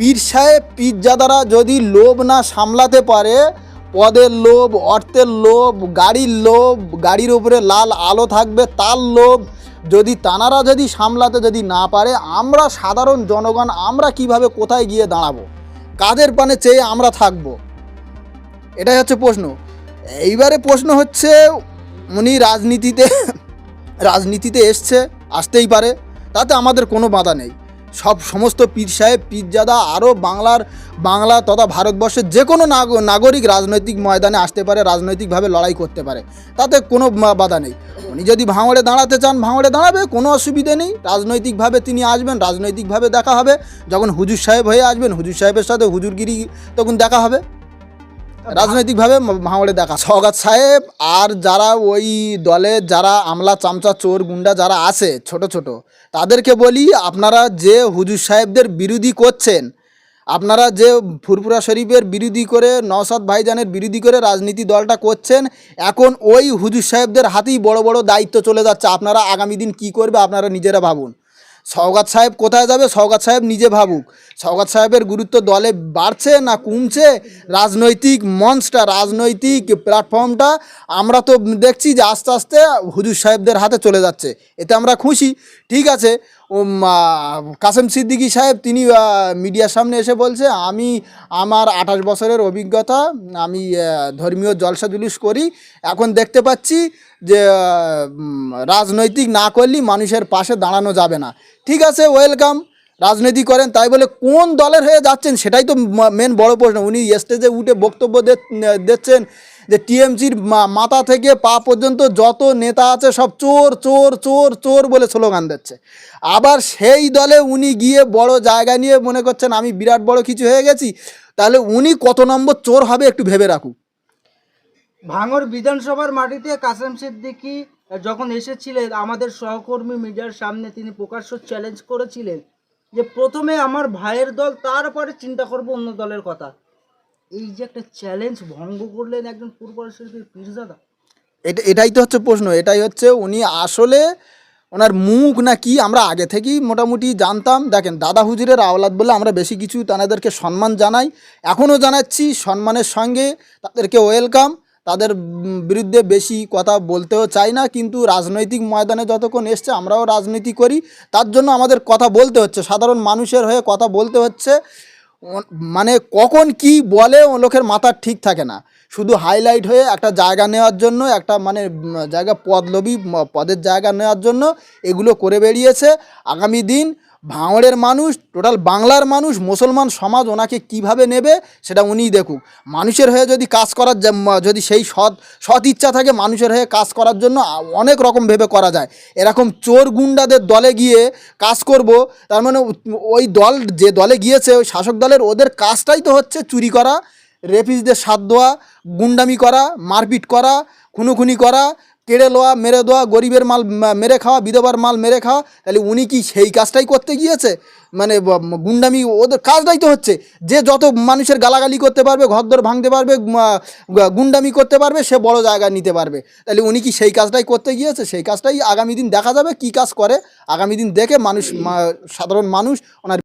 পীর সাহেব, পীরজাদারা যদি লোভ না সামলাতে পারে, পদের লোভ, অর্থের লোভ, গাড়ির লোভ, গাড়ির উপরে লাল আলো থাকবে, তার লোভ যদি তানারা যদি সামলাতে যদি না পারে, আমরা সাধারণ জনগণ, আমরা কীভাবে কোথায় গিয়ে দাঁড়াবো? কাদের পানে চেয়ে আমরা থাকব? এটাই হচ্ছে প্রশ্ন। এইবারে প্রশ্ন হচ্ছে, উনি রাজনীতিতে রাজনীতিতে এসছে, আসতেই পারে, তাতে আমাদের কোনো বাধা নেই। সব সমস্ত পীর সাহেব, পীরজাদা, আরও বাংলার, বাংলা তথা ভারতবর্ষের যে কোনো নাগ- নাগরিক রাজনৈতিক ময়দানে আসতে পারে, রাজনৈতিকভাবে লড়াই করতে পারে। তাতে কোনো বাধা নেই। উনি যদি ভাঙড়ে দাঁড়াতে চান, ভাঙড়ে দাঁড়াবে, কোনো অসুবিধে নেই। রাজনৈতিকভাবে তিনি আসবেন, রাজনৈতিকভাবে দেখা হবে। যখন হুজুর সাহেব হয়ে আসবেন, হুজুর সাহেবের সাথে হুজুরগিরি তখন দেখা হবে। রাজনৈতিকভাবে ভাঙড়ে দেখা। সওগাত সাহেব আর যারা ওই দলে যারা আমলা, চামচা, চোর, গুন্ডা যারা আছে, ছোট ছোট, তাদেরকে বলি আপনারা যে হুজুর সাহেবদের বিরোধী করছেন, আপনারা যে ফুরফুরা শরীফের বিরোধী করে, নওসাদ ভাইজানের বিরোধী করে রাজনীতি দলটা করছেন, এখন ওই হুজুর সাহেবদের হাতেই বড় বড় দায়িত্ব চলে যাচ্ছে। আপনারা আগামী দিন কি করবে আপনারা নিজেরা ভাবুন। সওগাত সাহেব কোথায় যাবে? সওগাত সাহেব নিজে ভাবুক। সওগাত সাহেবের গুরুত্ব দলে বাড়ছে না কমছে? রাজনৈতিক মঞ্চটা, রাজনৈতিক প্ল্যাটফর্মটা আমরা তো দেখছি যে আস্তে আস্তে হুজুর সাহেবদের হাতে চলে যাচ্ছে। এতে আমরা খুশি। ঠিক আছে কাসেম সিদ্দিকি সাহেব, তিনি মিডিয়ার সামনে এসে বলছে, আমি, আমার আঠাশ বছরের অভিজ্ঞতা, আমি ধর্মীয় জলসা জুলুস করি। এখন দেখতে পাচ্ছি যে রাজনৈতিক না করলে মানুষের পাশে দাঁড়ানো যাবে না। ঠিক আছে, ওয়েলকাম। রাজনীতি করেন, তাই বলে কোন দলের হয়ে যাচ্ছেন সেটাই তো মেন বড় প্রশ্ন। উনি স্টেজে উঠে বক্তব্য দিচ্ছেন যে টিএমসির মাথা থেকে পা পর্যন্ত যত নেতা আছে সব চোর চোর চোর চোর বলে স্লোগান দিচ্ছে। আবার সেই দলে উনি গিয়ে বড় জায়গা নিয়ে মনে করছেন, আমি বিরাট বড় কিছু হয়ে গেছি, তাহলে উনি কত নম্বর চোর হবে একটু ভেবে রাখুক ভাঙর বিধানসভার মাটিতে কাসেম সিদ্দিকী যখন এসেছিলেন, আমাদের সহকর্মী মিডিয়ার সামনে তিনি প্রকাশ্য চ্যালেঞ্জ করেছিলেন যে, প্রথমে আমার ভাইয়ের দল, তারপরে চিন্তা করব অন্য দলের কথা। এই যে একটা চ্যালেঞ্জ ভঙ্গ করলেন একজন পূর্ব শরীফের পীরজাদা। এটা, এটাই তো হচ্ছে প্রশ্ন, এটাই হচ্ছে উনি আসলে ওনার মুখ না কি আমরা আগে থেকেই মোটামুটি জানতাম। দেখেন, দাদা হুজুরের আওলাদ বলে আমরা বেশি কিছু তাদেরকে সম্মান জানাই। এখনও জানাচ্ছি, সম্মানের সঙ্গে তাদেরকে ওয়েলকাম তাদের বিরুদ্ধে বেশি কথা বলতেও চাই না, কিন্তু রাজনৈতিক ময়দানে যতক্ষণ এসছে আমরাও রাজনীতি করি। তার জন্য আমাদের কথা বলতে হচ্ছে, সাধারণ মানুষের হয়ে কথা বলতে হচ্ছে। মানে কখন কি বলে ও লোকের মাথা ঠিক থাকে না। শুধু হাইলাইট হয়ে একটা জায়গা নেওয়ার জন্য, একটা মানে জায়গা পদলবি পদের জায়গা নেওয়ার জন্য এগুলো করে বেরিয়েছে। আগামী দিন ভাঙড়ের মানুষ টোটাল বাংলার মানুষ, মুসলমান সমাজ ওনাকে কীভাবে নেবে সেটা উনিই দেখুক। মানুষের হয়ে যদি কাজ করার যদি সেই সৎ সৎ ইচ্ছা থাকে মানুষের হয়ে কাজ করার জন্য অনেক রকম ভেবে করা যায়। এরকম চোর গুন্ডাদের দলে গিয়ে কাজ করব, তার মানে ওই দল, যে দলে গিয়েছে, ওই শাসক দলের, ওদের কাজটাই তো হচ্ছে চুরি করা রেপিসদের সাথ দেওয়া, গুন্ডামি করা, মারপিট করা, খুনোখুনি করা কেড়ে লওয়া মেরে দেওয়া গরিবের মাল মেরে খাওয়া, বিধবার মাল মেরে খাওয়া, তাহলে উনি কি সেই কাজটাই করতে গিয়েছে? মানে গুন্ডামি, ওদের কাজটাই তো হচ্ছে। যে যত মানুষের গালাগালি করতে পারবে, ঘরদর ভাঙতে পারবে গুন্ডামি করতে পারবে, সে বড় জায়গা নিতে পারবে। তাহলে উনি কি সেই কাজটাই করতে গিয়েছে? সেই কাজটাই আগামী দিন দেখা যাবে কি কাজ করে। আগামী দিন দেখে মানুষ সাধারণ মানুষ, ওনার